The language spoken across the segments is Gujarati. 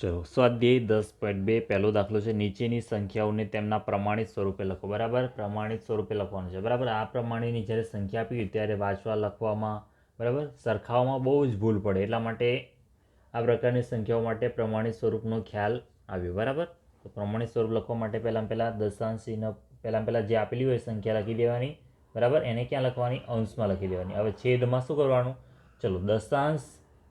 ચલો. સ્વાધ્યાય દસ પોઈન્ટ બે પહેલો દાખલો છે. નીચેની સંખ્યાઓને તેમના પ્રમાણિત સ્વરૂપે લખો. બરાબર? પ્રમાણિત સ્વરૂપે લખવાનું છે. બરાબર? આ પ્રમાણેની જ્યારે સંખ્યા આપી ત્યારે વાંચવા, લખવામાં, બરાબર? સરખાવામાં બહુ જ ભૂલ પડે. એટલા માટે આ પ્રકારની સંખ્યાઓ માટે પ્રમાણિત સ્વરૂપનો ખ્યાલ આવ્યો. બરાબર? તો પ્રમાણિત સ્વરૂપ લખવા માટે પહેલાં પહેલાં દશાંશ ચિહ્ન પહેલાં પહેલાં જે આપેલી હોય સંખ્યા લખી દેવાની. બરાબર? એને ક્યાં લખવાની? અંશમાં લખી દેવાની. હવે છેદમાં શું કરવાનું? ચલો. દશાંશ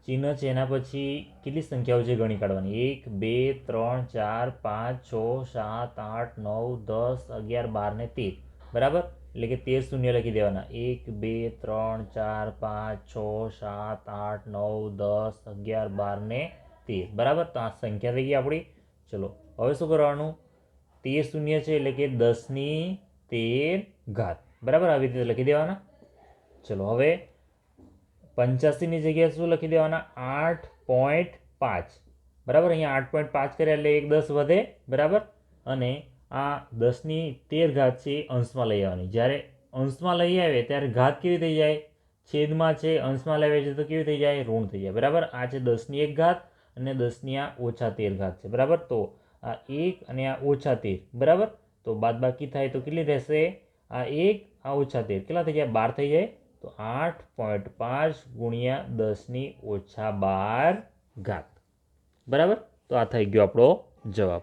ચિહ્ન છે, એના પછી કેટલી સંખ્યાઓ છે ગણી કાઢવાની? એક, બે, ત્રણ, ચાર, પાંચ, છ, સાત, આઠ, નવ, દસ, અગિયાર, બાર ને તેર. બરાબર? એટલે કે તેર શૂન્ય લખી દેવાના. એક, બે, ત્રણ, ચાર, પાંચ, છ, સાત, આઠ, નવ, દસ, અગિયાર, બાર ને તેર. બરાબર? તો આ સંખ્યા થઈ ગઈ આપણી. ચલો, હવે શું કરવાનું? તેર શૂન્ય છે એટલે કે દસની તેર ઘાત. બરાબર? આવી રીતે લખી દેવાના. ચલો, હવે પંચ્યાસીની જગ્યાએ શું લખી દેવાના? આઠ પોઈન્ટ પાંચ. બરાબર? અહીંયા આઠ પોઈન્ટ પાંચ કર્યા એટલે એક દસ વધે, બરાબર? અને આ દસની તેર ઘાત છે અંશમાં લઈ આવવાની. જ્યારે અંશમાં લઈ આવે ત્યારે ઘાત કેવી થઈ જાય? છેદમાં છે, અંશમાં લાવે છે તો કેવી થઈ જાય? ઋણ થઈ જાય. બરાબર? આ છે દસની એક ઘાત અને દસની આ ઓછા તેર ઘાત છે. બરાબર? તો આ એક અને આ ઓછા તેર. બરાબર? તો બાદબાકી થાય તો કેટલી રહેશે? આ એક, આ ઓછા તેર. કેટલા થઈ જાય? બાર થઈ જાય? તો આઠ પોઈન્ટ પાંચ ગુણ્યા દસની ઓછા બાર ઘાત. બરાબર? તો આ થઈ ગયો આપણો જવાબ.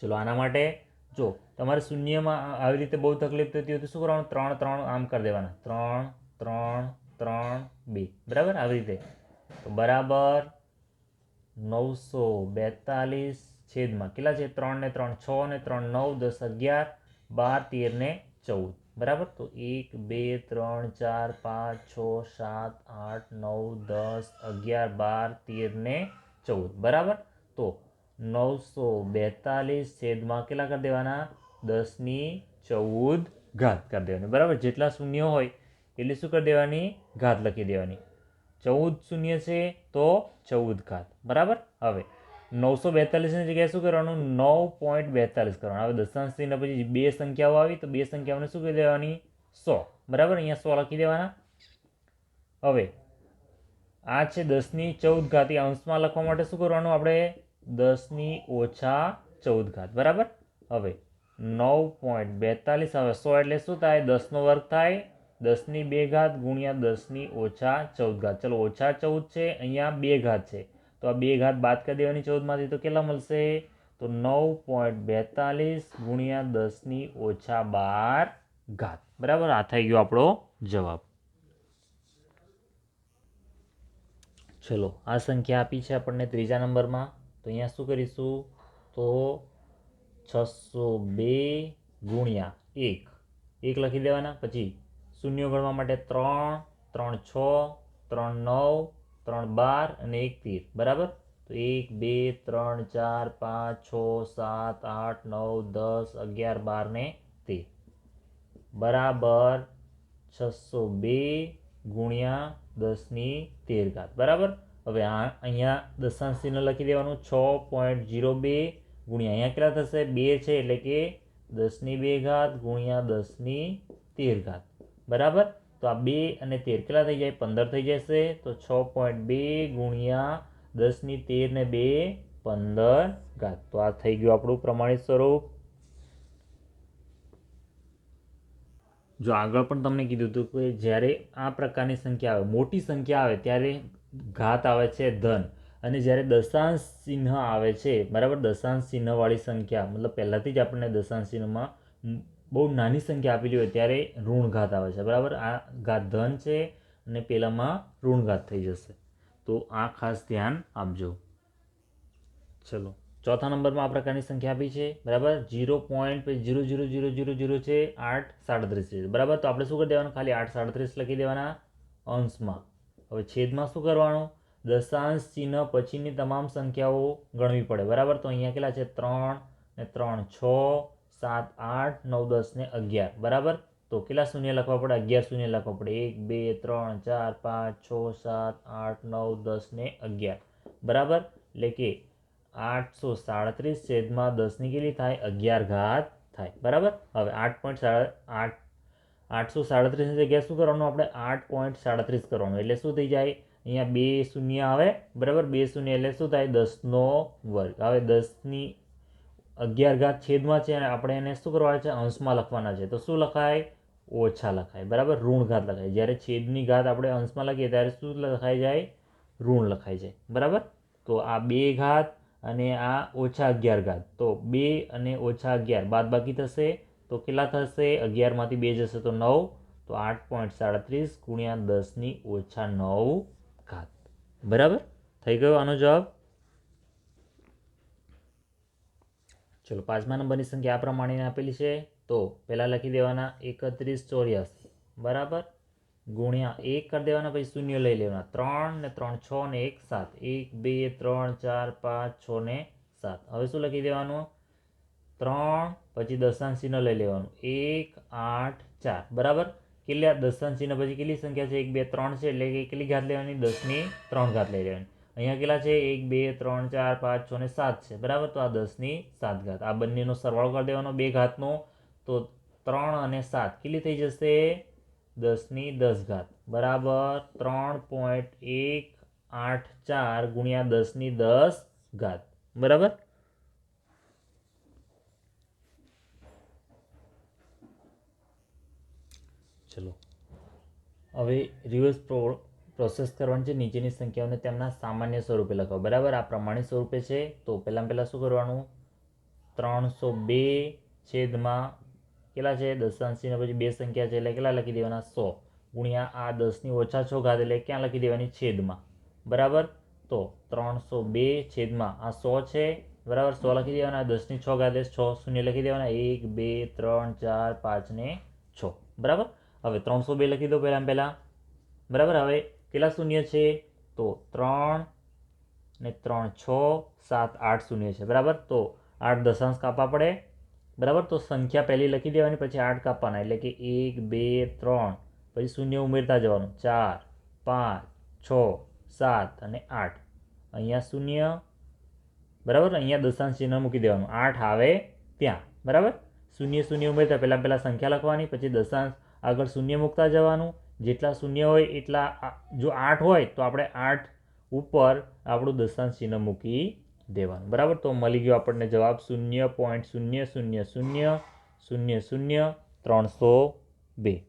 ચલો, આના માટે જો તમારે શૂન્યમાં આવી રીતે બહુ તકલીફ થતી હોય તો શું કરવાનું? ત્રણ ત્રણ આમ કરી દેવાના. ત્રણ ત્રણ ત્રણ, બે. બરાબર? આવી રીતે. તો બરાબર નવસો બેતાલીસ છેદમાં કેટલા છે? ત્રણ ને ત્રણ, છ ને ત્રણ, નવ, દસ, અગિયાર, બાર, તેર ને ચૌદ. બરાબર? તો એક, બે, ત્રણ, ચાર, પાંચ, છ, સાત, આઠ, નવ, દસ, અગિયાર, બાર, તેર ને ચૌદ. બરાબર? તો નવસો બેતાલીસ છેદમાં કેટલા કરી દેવાના? દસની ચૌદ ઘાત કરી દેવાની. બરાબર? જેટલા શૂન્ય હોય એટલે શું કરી દેવાની? ઘાત લખી દેવાની. ચૌદ શૂન્ય છે તો ચૌદ ઘાત. બરાબર? હવે નવસો બેતાલીસની જગ્યાએ શું કરવાનું? નવ પોઈન્ટ બેતાલીસ કરવાનું. હવે દશાંશ ચિહ્ન પછી બે સંખ્યાઓ આવી, તો બે સંખ્યાઓને શું કહી દેવાની? સો. બરાબર? અહીંયા સો લખી દેવાના. હવે, આ છે દસની ચૌદ ઘાતી અંશમાં લખવા માટે શું કરવાનું આપણે? દસની ઓછા ચૌદ ઘાત. બરાબર? હવે, નવ પોઈન્ટ બેતાલીસ. હવે સો એટલે શું થાય? દસનો વર્ગ થાય. દસની બે ઘાત ગુણ્યા દસની ઓછા ચૌદ ઘાત. ચલો, ઓછા ચૌદ છે, અહીંયા બે ઘાત છે. તો આ બે ઘાત બાદ કરી દેવાની ચૌદમાંથી તો કેટલા મળશે? તો નવ પોઈન્ટ બેતાલીસ ગુણ્યા દસની ઓછા બાર ઘાત. બરાબર? આ થઈ ગયો આપણો જવાબ. ચલો, આ સંખ્યા આપી છે આપણને ત્રીજા નંબરમાં. તો અહીંયા શું કરીશું? તો છસો બે ગુણ્યા એક. એક લખી દેવાના. પછી શૂન્ય ગણવા માટે ત્રણ ત્રણ છ, ત્રણ નવ ત્રણ બાર અને એક તીર, બરાબર? તો એક, બે, ત્રણ, ચાર, પાંચ, છ, સાત, આઠ, નવ, દસ, અગિયાર, બાર ને તેર. બરાબર છસો બે ગુણ્યા દસની તેર ઘાત, બરાબર? હવે આ અહીંયા દશાંશ ચિહ્ન લખી દેવાનું, છ પોઈન્ટ જીરો બે ગુણ્યા અહીંયા કેટલા થશે? બે છે, એટલે કે દસની બે ઘાત ગુણ્યા દસની તેર ઘાત, બરાબર? તો આ બે અને તેર કેટલા થઈ જાય? પંદર થઈ જશે. તો છ પોઈન્ટ બે ગુણ્યા દસની તેર ને બે પંદર ઘાત. તો આ થઈ ગયું આપણું પ્રમાણિત સ્વરૂપ. જો આગળ પણ તમને કીધું હતું કે જ્યારે આ પ્રકારની સંખ્યા આવે, મોટી સંખ્યા આવે, ત્યારે ઘાત આવે છે ધન. અને જ્યારે દશાંશ ચિહ્ન આવે છે, બરાબર? દશાંશ ચિહ્નવાળી સંખ્યા, મતલબ પહેલાંથી જ આપણને દશાંશ ચિહ્નમાં બહુ નાની સંખ્યા આપેલી હોય ત્યારે ઋણઘાત આવે છે. બરાબર? આ ઘાત ધન છે અને પેલામાં ઋણઘાત થઈ જશે. તો આ ખાસ ધ્યાન આપજો. ચલો. ચોથા નંબરમાં આ પ્રકારની સંખ્યા આપી છે. બરાબર? જીરો પોઈન્ટ પછી zero zero zero zero zero છે, આઠ સાડત્રીસ છે. બરાબર? તો આપણે શું કરી દેવાનું? ખાલી આઠ સાડત્રીસ લખી દેવાના અંશમાં. હવે છેદમાં શું કરવાનું? દશાંશ ચિહ્ન પછીની તમામ સંખ્યાઓ ગણવી પડે. બરાબર? તો અહીંયા કેટલા છે? ત્રણ ને ત્રણ છ સાત, આઠ, નવ, દસ ને અગિયાર. બરાબર? તો કેટલા શૂન્ય લખવા પડે? અગિયાર શૂન્ય લખવા પડે. એક, બે, ત્રણ, ચાર, પાંચ, છ, સાત, આઠ, નવ, દસ ને અગિયાર. બરાબર? એટલે કે આઠસો સાડત્રીસ છેદમાં દસની કેટલી થાય? અગિયાર ઘાત થાય. બરાબર? હવે આઠ પોઈન્ટ સાડા આઠ, આઠસો સાડત્રીસની જગ્યાએ શું કરવાનું આપણે? આઠ પોઈન્ટ સાડત્રીસ કરવાનું. એટલે શું થઈ જાય? અહીંયા બે શૂન્ય આવે. બરાબર? બે શૂન્ય એટલે શું થાય? દસનો વર્ગ. હવે દસની અગિયાર ઘાત છેદમાં છે અને આપણે એને શું કરવાના છે? અંશમાં લખવાના છે. તો શું લખાય? ઓછા લખાય. બરાબર? ઋણ ઘાત લખાય. જ્યારે છેદની ઘાત આપણે અંશમાં લખીએ, ત્યારે શું લખાઈ જાય? ઋણ લખાય છે બરાબર? તો આ બે ઘાત અને આ ઓછા અગિયાર ઘાત તો બે અને ઓછા અગિયાર. બાદ બાકી થશે તો કેટલા થશે? અગિયારમાંથી બે જશે તો નવ. તો આઠ પોઈન્ટ સાડત્રીસ ગુણ્યા દસની ઓછા નવ ઘાત. બરાબર? થઈ ગયો આનો જવાબ? ચલો પાંચમા નંબરની સંખ્યા આ પ્રમાણે આપેલી છે. તો પહેલાં લખી દેવાના એકત્રીસ ચોર્યાસી. બરાબર? ગુણ્યા એક કરી દેવાના, પછી શૂન્ય લઈ લેવાના. ત્રણ ને ત્રણ, છ ને એક, સાત. એક, બે, ત્રણ, ચાર, પાંચ, છ ને સાત. હવે શું લખી દેવાનું? ત્રણ, પછી દશાંશ ચિહ્ન લઈ લેવાનું. એક, આઠ, ચાર. બરાબર? કેટલા દશાંશ ચિહ્ન પછી કેટલી સંખ્યા છે? એક, બે, ત્રણ છે. એટલે કેટલી ઘાત લેવાની? દસની ત્રણ ઘાત લઈ લેવાની. અહીંયા કેટલા છે? એક, બે, ત્રણ, ચાર, પાંચ, છ ને સાત છે. બરાબર? તો આ દસની સાત ઘાત. આ બંનેનો સરવાળો કરી દેવાનો બે ઘાતનો. તો ત્રણ અને સાત કેટલી થઈ જશે? દસની દસ ઘાત. બરાબર? ત્રણ પોઈન્ટ એક આઠ ચાર ગુણ્યા દસની દસ ઘાત. બરાબર? ચલો. હવે રિવર્સ પ્રો પ્રોસેસ કરવાની છે નીચેની સંખ્યાઓને તેમના સામાન્ય સ્વરૂપે લખો બરાબર? આ પ્રમાણિત સ્વરૂપે છે. તો પહેલાં પહેલાં શું કરવાનું? ત્રણસો બે છેદમાં કેટલા છે? દશાંશીને પછી બે સંખ્યા છે એટલે કેટલા લખી દેવાના? સો. ગુણ્યા આ દસની ઓછા છ ઘાત એટલે ક્યાં લખી દેવાની? છેદમાં. બરાબર? તો ત્રણસો બે છેદમાં આ સો છે. બરાબર? સો લખી દેવાના. દસની છ ઘાત છ. શૂન્ય લખી દેવાના. એક, બે, ત્રણ, ચાર, પાંચ ને છ. બરાબર? હવે ત્રણસો બે લખી દો પહેલાં પહેલાં. બરાબર? હવે કેટલા શૂન્ય છે? તો ત્રણ ને ત્રણ છ, સાત, આઠ શૂન્ય છે. બરાબર? તો આઠ દશાંશ કાપવા પડે. બરાબર? તો સંખ્યા પહેલી લખી દેવાની, પછી આઠ કાપવાના. એટલે કે એક, બે, ત્રણ. પછી શૂન્ય ઉમેરતા જવાનું. ચાર, પાંચ, છ, સાત અને આઠ. અહીંયા શૂન્ય. બરાબર? અહીંયા દશાંશ ચિહ્ન મૂકી દેવાનું. આઠ આવે ત્યાં. બરાબર? શૂન્ય શૂન્ય ઉમેરતા પહેલાં પહેલાં સંખ્યા લખવાની, પછી દશાંશ આગળ શૂન્ય મૂકતા જવાનું. જેટલા શૂન્ય હોય એટલા જો આઠ હોય તો આપણે આઠ ઉપર આપણું દશાંશ ચિહ્ન મૂકી દેવાનું. બરાબર? તો મળી ગયો આપણને જવાબ શૂન્ય પોઈન્ટ શૂન્ય શૂન્ય શૂન્ય શૂન્ય શૂન્ય ત્રણસો બે.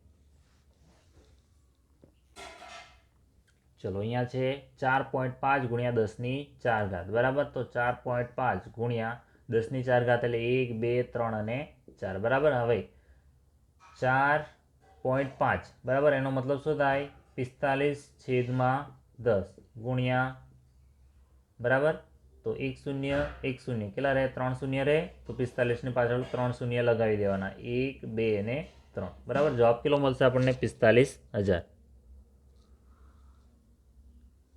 ચલો, અહીંયા છે ચાર પોઈન્ટ પાંચ ગુણ્યા દસની ચાર ઘાત. બરાબર? તો ચાર પોઈન્ટ પાંચ ગુણ્યા દસની ચાર ઘાત એટલે એક, બે, ત્રણ અને ચાર. બરાબર? હવે ચાર પોઈન્ટ પાંચ. બરાબર? એનો મતલબ શું થાય? પિસ્તાલીસ છેદમાં દસ ગુણ્યા બરાબર? તો એક શૂન્ય એક શૂન્ય. કેટલા રહે? ત્રણ શૂન્ય રહે. તો પિસ્તાલીસની પાછળ ત્રણ શૂન્ય લગાવી દેવાના. એક, બે અને ત્રણ. બરાબર? જવાબ કેટલો મળશે આપણને? પિસ્તાલીસ હજાર.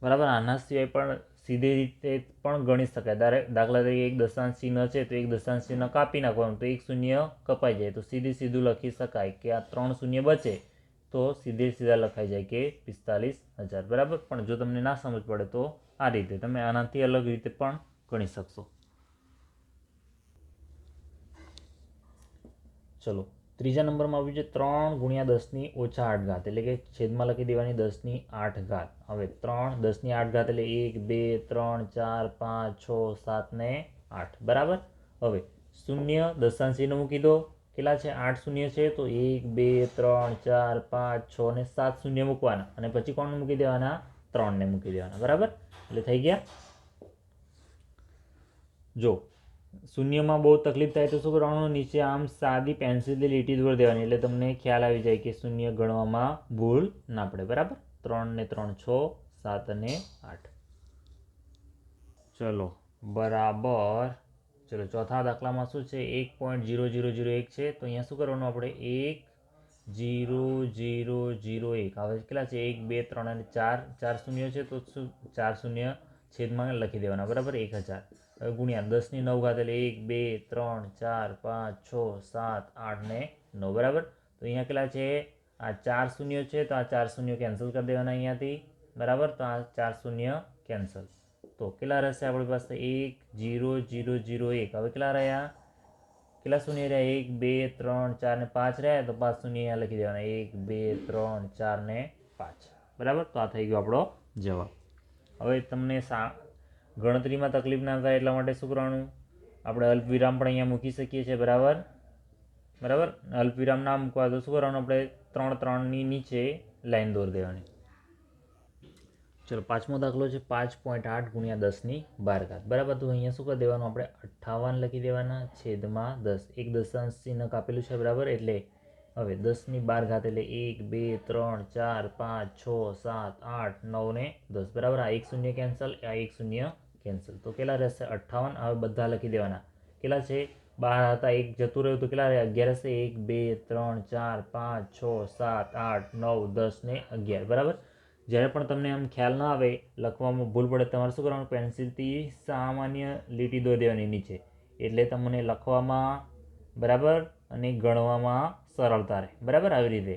બરાબર? આના સિવાય પણ સીધી રીતે પણ ગણી શકાય. દાખલા તરીકે એક દશાંશ ચિહ્ન છે તો એક દશાંશ ચિહ્ન કાપી નાખવાનું, તો એક શૂન્ય કપાઈ જાય. તો સીધી સીધું લખી શકાય કે આ ત્રણ શૂન્ય બચે તો સીધે સીધા લખાઈ જાય કે પિસ્તાલીસ હજાર. બરાબર? પણ જો તમને ના સમજ પડે તો આ રીતે તમે આનાથી અલગ રીતે પણ ગણી શકશો. ચલો. ત્રીજા નંબરમાં આવ્યું છે ત્રણ ગુણ્યા દસની ઓછા આઠ ઘાત, એટલે કે છેદમાં લખી દેવાની દસની આઠ ઘાત. હવે ત્રણ દસની આઠ ઘાત એટલે એક, બે, ત્રણ, ચાર, પાંચ, છ, સાત ને આઠ. બરાબર? હવે શૂન્ય દશાંશીનો મૂકી દો. કેટલા છે? આઠ શૂન્ય છે, તો એક, બે, ત્રણ, ચાર, પાંચ, છ ને સાત શૂન્ય મૂકવાના. અને પછી કોણ મૂકી દેવાના? ત્રણને મૂકી દેવાના. બરાબર? એટલે થઈ ગયા? જો શૂન્યમાં બહુ તકલીફ થાય તો શું કરવાનું? નીચે આમ સાદી પેન્સિલથી લીટી દોર દેવાની. એટલે તમને ખ્યાલ આવી જાય કે શૂન્ય ગણવામાં ભૂલ ના પડે. બરાબર? ત્રણ ને ત્રણ છ, સાત અને આઠ. ચલો, બરાબર. ચલો, ચોથા દાખલામાં શું છે? એક પોઈન્ટ જીરો જીરો જીરો એક છે. તો અહીંયા શું કરવાનું આપણે? એક જીરો જીરો જીરો એક. હવે કેટલા છે? એક, બે, ત્રણ અને ચાર. ચાર શૂન્ય છે તો શું? ચાર શૂન્ય છેદમાં લખી દેવાના. બરાબર? એક હજાર. ગુણ્યા દસની નવ ઘાત એક, બે, ત્રણ, ચાર, પાંચ, છ, સાત, આઠ ને નવ, બરાબર? તો અહીંયા કેટલા છે? આ ચાર શૂન્ય છે, તો આ ચાર શૂન્ય કેન્સલ કરી દેવાના અહીંયાથી, બરાબર? તો આ ચાર શૂન્ય કેન્સલ તો કેટલા રહેશે આપણી પાસે? એક, જીરો જીરો જીરો, એક. હવે કેટલા રહ્યા? કેટલા શૂન્ય રહ્યા? એક, બે, ત્રણ, ચાર ને પાંચ રહ્યા? તો પાંચ શૂન્ય અહીંયા લખી દેવાના. એક, બે, ત્રણ, ચાર ને પાંચ. બરાબર? તો આ થઈ ગયો આપણો જવાબ. હવે તમને સા ગણતરીમાં તકલીફ ના થાય એટલા માટે શું આપણે અલ્પવિરામ પણ અહીંયા મૂકી શકીએ છીએ, બરાબર? બરાબર? અલ્પવિરામ ના મૂકવા તો શું આપણે ત્રણ ત્રણની નીચે લાઈન દોરી દેવાની. ચલો, પાંચમો દાખલો છે પાંચ પોઈન્ટ આઠ ગુણ્યા દસની બાર ઘાત બરાબર? તો અહીંયા શું કરી દેવાનું? આપણે અઠ્ઠાવન લખી દેવાના, છેદમાં દસ. એક દશાંશ ચિહ્ન કાપેલું છે, બરાબર? એટલે હવે દસની બાર ઘાત એટલે એક, બે, ત્રણ, ચાર, પાંચ, છ, સાત, આઠ, નવ ને દસ. બરાબર? આ એક શૂન્ય કેન્સલ આ એક શૂન્ય કેન્સલ તો કેટલા રહેશે? અઠ્ઠાવન. હવે બધા લખી દેવાના. કેટલા છે? બાર હતા, એક જતું રહ્યું તો કેટલા રહે? અગિયાર હશે. એક, બે, ત્રણ, ચાર, પાંચ, છ, સાત, આઠ, નવ, દસ ને અગિયાર. બરાબર? જ્યારે પણ તમને આમ ખ્યાલ ના આવે, લખવામાં ભૂલ પડે તમારે શું કરવાનું? પેન્સિલથી સામાન્ય લીટી દોરી દેવાની નીચે. એટલે તમને લખવામાં બરાબર અને ગણવામાં સરળતા રહે બરાબર? આવી રીતે.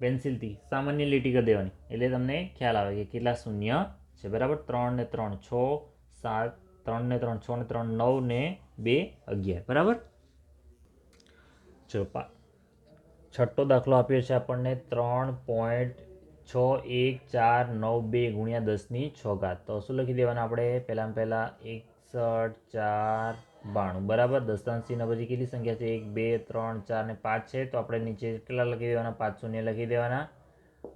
પેન્સિલથી સામાન્ય લીટી કરી દેવાની. એટલે તમને ખ્યાલ આવે કે કેટલા શૂન્ય છે. બરાબર? ત્રણ ને ત્રણ છ, સાત, ત્રણ ને ત્રણ છ ને ત્રણ, નવ ને બે, અગિયાર. બરાબર? ચલો પા છઠ્ઠો દાખલો આપ્યો છે આપણને ત્રણ પોઈન્ટ છ એક ચાર નવ બે ગુણ્યા દસની છ ઘાત. તો શું લખી દેવાના આપણે? પહેલાં પહેલાં એકસઠ ચાર બાણું. બરાબર? દશાંશ પછી કેટલી સંખ્યા છે? એક, બે, ત્રણ, ચાર ને પાંચ છે. તો આપણે નીચે કેટલા લખી દેવાના? પાંચ શૂન્ય લખી દેવાના.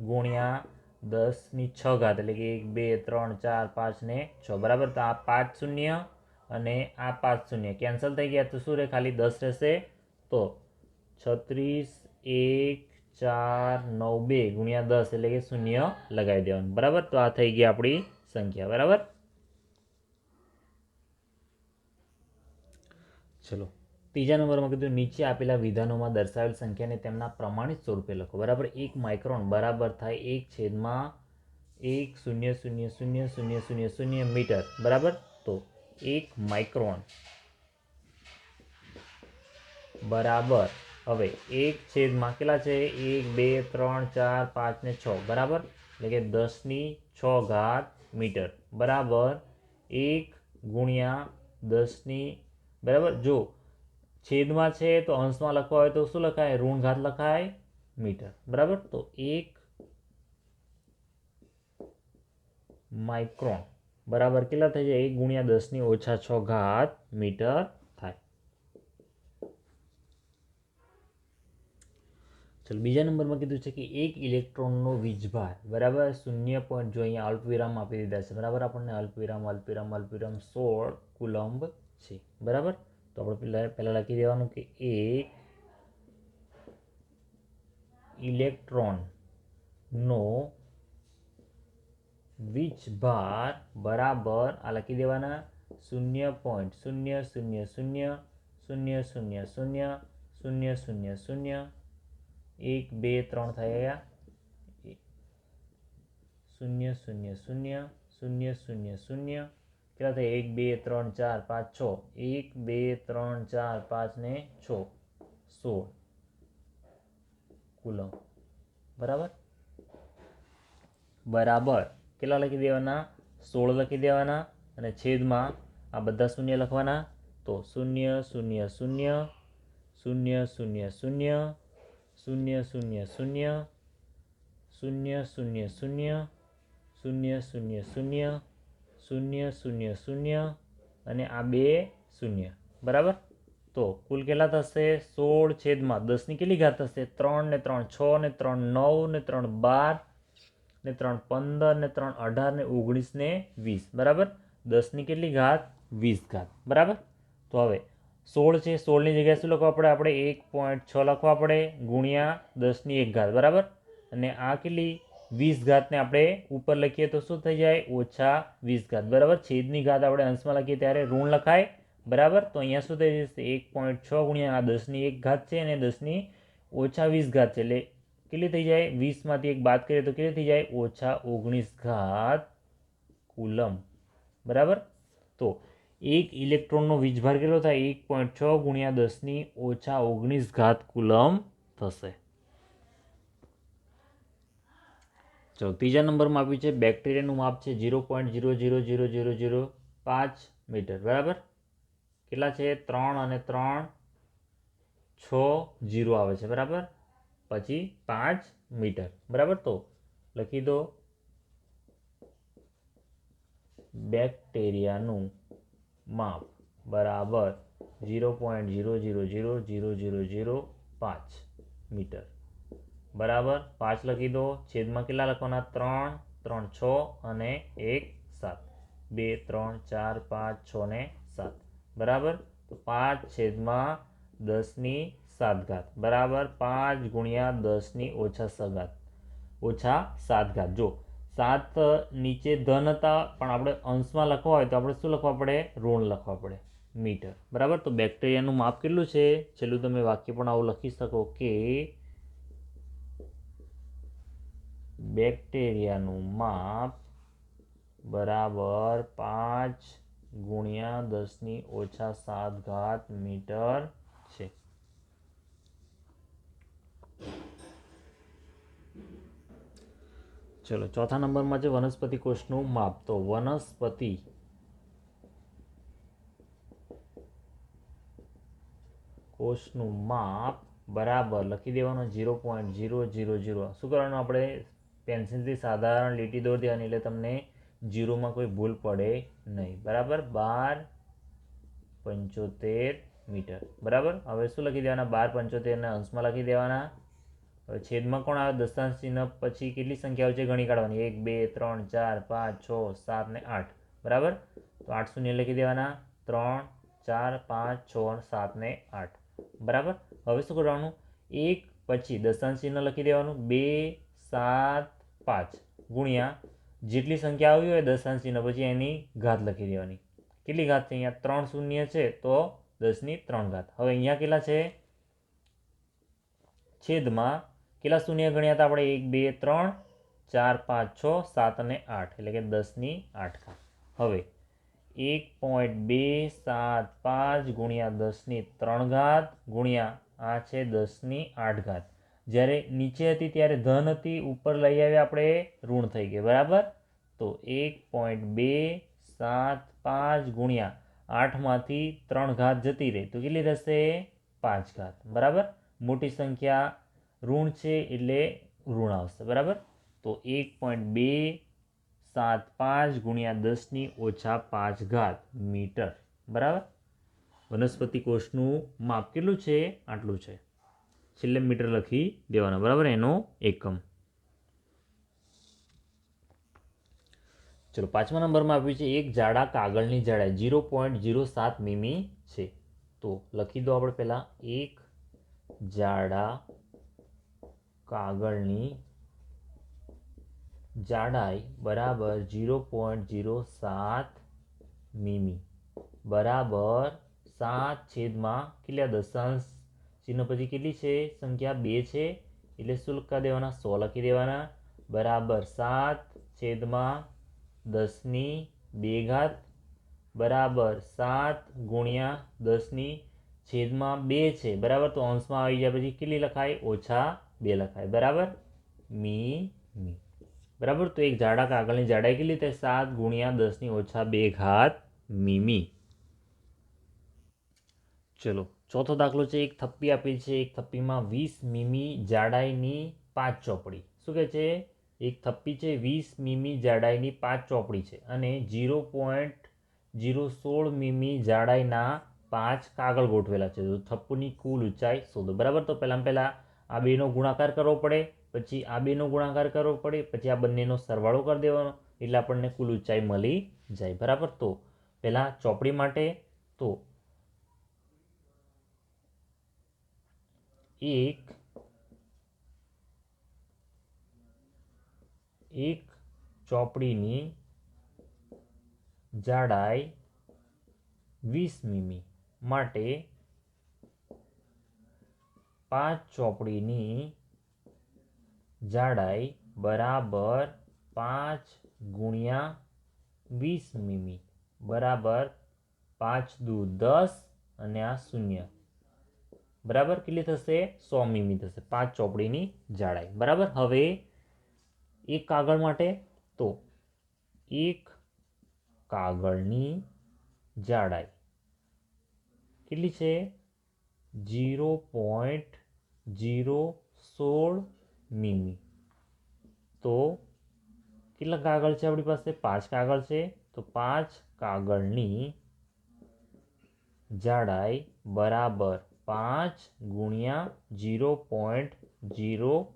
ગુણ્યા દસની છ ઘાત, એટલે કે એક, બે, ત્રણ, ચાર, પાંચ ને છ. બરાબર? તો આ પાંચ શૂન્ય અને આ પાંચ શૂન્ય. કેન્સલ થઈ ગયા તો શું રહે ખાલી દસ રહેશે. તો છત્રીસ, એક, ચાર, નવ, બે ગુણ્યા દસ, એટલે કે શૂન્ય લગાવી દેવાનું. બરાબર? તો આ થઈ ગઈ આપણી સંખ્યા. બરાબર? ચલો. ત્રીજા નંબરમાં કીધું, નીચે આપેલા વિધાનોમાં દર્શાવેલ સંખ્યાને તેમના પ્રમાણિત સ્વરૂપે લખો. બરાબર? એક માઇક્રોન બરાબર થાય એક છેદમાં એક શૂન્ય શૂન્ય શૂન્ય શૂન્ય શૂન્ય શૂન્ય મીટર. બરાબર? તો એક માઇક્રોન બરાબર. હવે એક છેદમાં કેટલા છે? એક, બે, ત્રણ, ચાર, પાંચ ને છ. બરાબર? એટલે કે દસની છ ઘાત મીટર. બરાબર? એક ગુણ્યા દસની બરાબર? જો છેદમાં છે તો અંશમાં લખવા હોય તો શું લખાય? ઋણ ઘાત લખાય મીટર. બરાબર? તો એક માઇક્રોન. બરાબર કેટલા થઈ જાય? એક ગુણ્યા દસની ઓછા છ ઘાત મીટર થાય. ચલો, બીજા નંબરમાં કીધું છે કે એક ઇલેક્ટ્રોનનો વીજભાર, બરાબર? શૂન્ય પોઈન્ટ જો અહીંયા અલ્પવિરામ આપી દીધા છે. બરાબર? આપણને અલ્પવિરામ અલ્પવિરામ અલ્પવિરામ, સોળ, કુલંબ છે બરાબર તો આપણે પહેલાં પહેલાં લખી દેવાનું કે એક ઇલેક્ટ્રોનનો વીજભાર બરાબર આ લખી દેવાના શૂન્ય પોઈન્ટ શૂન્ય શૂન્ય શૂન્ય શૂન્ય શૂન્ય શૂન્ય શૂન્ય શૂન્ય શૂન્ય એક બે ત્રણ થયા શૂન્ય શૂન્ય શૂન્ય શૂન્ય શૂન્ય શૂન્ય કેટલા થાય એક બે ત્રણ ચાર પાંચ છ એક બે ત્રણ ચાર પાંચ ને છ સોળ કુલમ બરાબર બરાબર કેટલા લખી દેવાના સોળ લખી દેવાના અને છેદમાં આ બધા શૂન્ય લખવાના તો શૂન્ય શૂન્ય શૂન્ય શૂન્ય શૂન્ય શૂન્ય શૂન્ય શૂન્ય શૂન્ય શૂન્ય શૂન્ય શૂન્ય શૂન્ય શૂન્ય શૂન્ય શૂન્ય શૂન્ય શૂન્ય અને આ બે શૂન્ય. બરાબર? તો કુલ કેટલા થશે? સોળ છેદમાં દસની કેટલી ઘાત થશે? ત્રણ ને ત્રણ છ ને ત્રણ નવ ને ત્રણ બાર ને ત્રણ પંદર ને ત્રણ અઢાર ને ઓગણીસ ને વીસ. બરાબર? દસની કેટલી ઘાત? વીસ ઘાત. બરાબર? તો હવે સોળ છે સોળની જગ્યાએ શું લખવા પડે? આપણે એક પોઈન્ટ છ લખવા પડે ગુણ્યા દસની એક ઘાત. બરાબર? અને આ કેટલી? વીસ ઘાતને આપણે ઉપર લખીએ તો શું થઈ જાય? ઓછા વીસ ઘાત. બરાબર? છેદની ઘાત આપણે અંશમાં લખીએ ત્યારે ઋણ લખાય. બરાબર? તો અહીંયા શું થઈ જશે? એક પોઈન્ટ છ ગુણ્યા આ દસની એક ઘાત છે અને દસની ઓછા વીસ ઘાત છે. એટલે કેટલી થઈ જાય? વીસમાંથી એક બાદ કરીએ તો કેટલી થઈ જાય? ઓછા ઓગણીસ ઘાત કુલમ. બરાબર? તો એક ઇલેક્ટ્રોનનો વીજભાર કેટલો થાય? એક પોઈન્ટ છ ગુણ્યા દસની ઓછા ઓગણીસ ઘાત કુલમ થશે. ચલો, ત્રીજા નંબરમાં આપ્યું છે, બેક્ટેરિયાનું માપ છે zero point zero zero zero zero zero પાંચ મીટર, બરાબર? કેટલા છે? ત્રણ અને ત્રણ છ જીરો આવે છે, બરાબર? પછી પાંચ મીટર, બરાબર? તો લખી દો, બેક્ટેરિયાનું માપ બરાબર zero point zero zero zero zero zero zero પાંચ મીટર. બરાબર? પાંચ લખી દો. છેદમાં કેટલા લખવાના? ત્રણ. ત્રણ, છ અને એક, સાત. બે, ત્રણ, ચાર, પાંચ, છ ને સાત. બરાબર? તો પાંચ છેદમાં દસની સાત ઘાત બરાબર? પાંચ ગુણ્યા દસની ઓછા સઘાત ઓછા સાત ઘાત જો, સાત નીચે ધન હતા, પણ આપણે અંશમાં લખવા હોય તો આપણે શું લખવા પડે? ઋણ લખવા પડે. મીટર. બરાબર? તો બેક્ટેરિયાનું માપ કેટલું છે? છેલ્લું તમે વાક્ય પણ આવું લખી શકો કે બેક્ટેરિયાનું માપ બરાબર પાંચ ગુણ્યા દસની ઓછા સાત ઘાત મીટર છે. ચલો, ચોથા નંબરમાં છે વનસ્પતિ કોષનું માપ. તો વનસ્પતિ કોષનું માપ બરાબર લખી દેવાનું zero point zero zero zero શું કરવાનું આપણે? પેન્સિલથી સાધારણ લીટી દોરી દેવાની એટલે તમને ઝીરોમાં કોઈ ભૂલ પડે નહીં. બરાબર? બાર પંચોતેર મીટર. બરાબર? હવે શું લખી દેવાના? બાર પંચોતેરના અંશમાં લખી દેવાના. હવે છેદમાં કોણ આવે? દશાંશ ચિહ્ન પછી કેટલી સંખ્યાઓ છે? ગણી કાઢવાની. એક, બે, ત્રણ, ચાર, પાંચ, છ, સાત ને આઠ. બરાબર? તો આઠ શૂન્ય લખી દેવાના. ત્રણ, ચાર, પાંચ, છ અને સાત ને આઠ. બરાબર? હવે શું કરવાનું? એક પછી દશાંશ ચિહ્ન લખી દેવાનું. બે, સાત પાંચ ગુણ્યા જેટલી સંખ્યા આવી હોય દશાંશ ચિહ્ન પછી એની ઘાત લખી દેવાની. કેટલી ઘાત છે અહીંયા? ત્રણ શૂન્ય છે તો દસની ત્રણ ઘાત. હવે અહીંયા કેટલા છે? છેદમાં કેટલા શૂન્ય ગણ્યા હતા આપણે? એક, બે, ત્રણ, ચાર, પાંચ, છ, સાત અને આઠ. એટલે કે દસની આઠ ઘાત. હવે એક પોઈન્ટ બે સાત પાંચ ગુણ્યા દસની ત્રણ ઘાત ગુણ્યા આ છે દસની આઠ ઘાત. જ્યારે નીચે હતી ત્યારે ધન હતી, ઉપર લઈ આવ્યા આપણે ઋણ થઈ ગઈ બરાબર? તો એક પોઈન્ટ બે સાત પાંચ ગુણ્યા આઠમાંથી ત્રણ ઘાત જતી રહે. તો કેટલી થશે પાંચ ઘાત, બરાબર? મોટી સંખ્યા ઋણ છે એટલે ઋણ આવશે, બરાબર? તો એક પોઈન્ટ બે સાત પાંચ ગુણ્યા દસની ઓછા પાંચ ઘાત મીટર, બરાબર? વનસ્પતિ કોષનું માપ કેટલું છે? આટલું છે. છેલ્લે મીટર લખી દેવાના, બરાબર? એનો એકમ. ચલો, પાંચમા નંબરમાં આપ્યું છે, એક જાડા કાગળની જાડાઈ જીરો પોઈન્ટ ઝીરો સાત મીમી છે. તો લખી દો આપણે પહેલાં, એક જાડા કાગળની જાડાઈ બરાબર જીરો પોઈન્ટ જીરો સાત મીમી. બરાબર સાત છેદમાં કેટલા? દશાંશ ચિહ્ન પછી કેટલી છે? સંખ્યા બે છે. એટલે શુલ્ક દેવાના? સો લખી દેવાના. બરાબર સાત છેદમાં દસની બે ઘાત. બરાબર સાત ગુણ્યા દસની છેદમાં બે છે. બરાબર? તો અંશમાં આવી જાય પછી કેટલી લખાય? ઓછા બે લખાય. બરાબર? મી મી. બરાબર? તો એક જાડા કાગળની જાડાઈ કેટલી થાય? સાત ગુણ્યા દસની ઓછા બે ઘાત મીમી ચલો. ચોથો દાખલો છે, એક થપ્પી આપેલી છે, એક થપ્પીમાં વીસ મીમી જાડાઈની પાંચ ચોપડી. શું કહે છે? એક થપ્પી છે, વીસ મીમી જાડાઈની પાંચ ચોપડી છે અને જીરો પોઈન્ટ જીરો સોળ મીમી જાડાઈના પાંચ કાગળ ગોઠવેલા છે. તો થપ્પુની કુલ ઊંચાઈ શોધો. બરાબર? તો પહેલાં પહેલાં આ બેનો ગુણાકાર કરવો પડે, પછી આ બેનો ગુણાકાર કરવો પડે, પછી આ બંનેનો સરવાળો કરી દેવાનો, એટલે આપણને કુલ ઊંચાઈ મળી જાય. બરાબર? તો પહેલાં ચોપડી માટે તો એક એક ચોપડીની જાડાઈ વીસ મીમી માટે પાંચ ચોપડીની જાડાઈ બરાબર પાંચ ગુણ્યા વીસ મીમી, બરાબર પાંચ દુ દસ અને આ શૂન્ય. બરાબર? કેટલી થશે? સો મીમી થશે. પાંચ ચોપડીની જાડાઈ. બરાબર? હવે એક કાગળ માટે તો એક કાગળની જાડાઈ કેટલી છે? જીરો પોઈન્ટ જીરો સોળ મીમી. તો કેટલા કાગળ છે આપણી પાસે? પાંચ કાગળ છે. તો પાંચ કાગળની જાડાઈ બરાબર પાંચ ગુણ્યા જીરો પોઈન્ટ જીરો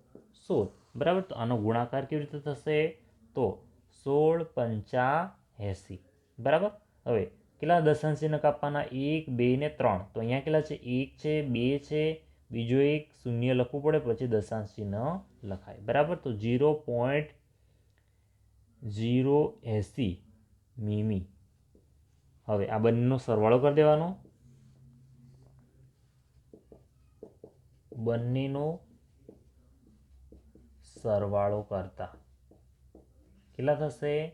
સોળ. બરાબર? તો આનો ગુણાકાર કેવી રીતે થશે? તો સોળ પંચા એંસી. બરાબર? હવે કેટલા દશાંશીને કાપવાના એક, બે ને ત્રણ. તો અહીંયા કેટલા છે? એક છે, બે છે, બીજો એક શૂન્ય લખવું પડે, પછી દશાંશ ચિહ્ન લખાય. બરાબર? તો જીરો પોઈન્ટ ઝીરો એંસી મીમી. હવે આ બંનેનો સરવાળો કરી દેવાનો. બંનેનો સરવાળો કરતા. કેટલા થશે?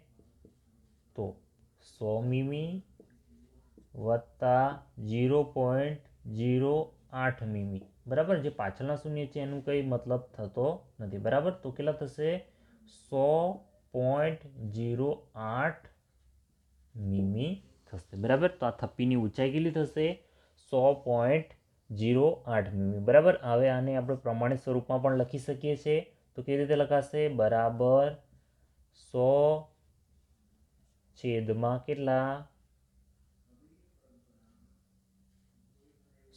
તો સો મીમી વત્તા જીરો પોઈન્ટ જીરો આઠ મીમી. બરાબર? જે પાછળના શૂન્ય છે એનું કંઈ મતલબ થતો નથી. બરાબર? તો કેટલા થશે? સો પોઈન્ટ જીરો આઠ મીમી થશે. બરાબર? તો આ થપ્પીની ઊંચાઈ કેટલી થશે? સો પોઈન્ટ જીરો આઠ મીમી. બરાબર? હવે આને આપણે પ્રમાણિત સ્વરૂપમાં પણ લખી શકીએ છીએ. તો કેવી રીતે લખાશે? બરાબર સો છેદમાં કેટલા?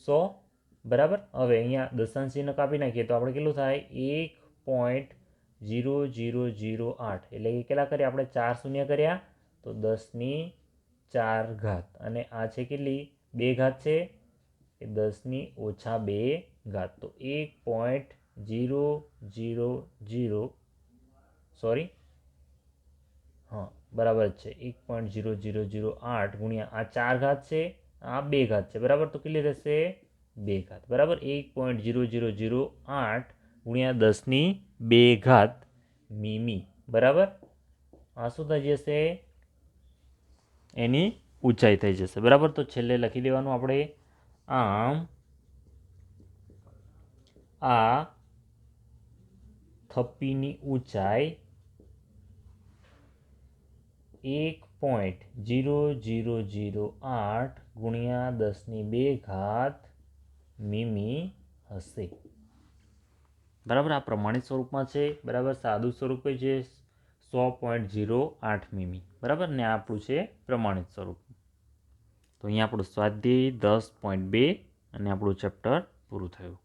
સો? બરાબર? હવે અહીંયા દશાંશ ચિહ્ન કાપી નાખીએ તો આપણે કેટલું થાય? એક પોઈન્ટ જીરો જીરો જીરો આઠ. એટલે કે કેટલા કર્યા? આપણે ચાર શૂન્ય કર્યા. તો દસની ચાર ઘાત. અને આ છે કેટલી? બે ઘાત છે. એ દસની ઓછા બે ઘાત, તો એક point zero zero zero sorry હા, બરાબર છે. એક પોઈન્ટ જીરો જીરો જીરો આઠ ગુણ્યા આ ચાર ઘાત છે, આ બે ઘાત છે. બરાબર? તો કેટલી રહેશે બે ઘાત. બરાબર? એક પોઈન્ટ જીરો જીરો જીરો આઠ ગુણ્યા દસની બે ઘાત મીમી. બરાબર? આ શું થઈ જશે? એની ઊંચાઈ થઈ જશે. બરાબર? તો છેલ્લે લખી દેવાનું આપણે. આમ આ થપ્પીની ઊંચાઈ એક પોઈન્ટ જીરો જીરો જીરો આઠ ગુણ્યા દસની બે ઘાત મીમી હશે. બરાબર આ પ્રમાણિત સ્વરૂપમાં છે. બરાબર સાદું સ્વરૂપે છે. સો પોઈન્ટ જીરો આઠ મીમી. બરાબર ને આપણું છે પ્રમાણિત સ્વરૂપ. તો અહીંયા આપણું સ્વાધ્યાય દસ પોઈન્ટ બે અને આપણું ચેપ્ટર પૂરું થયું.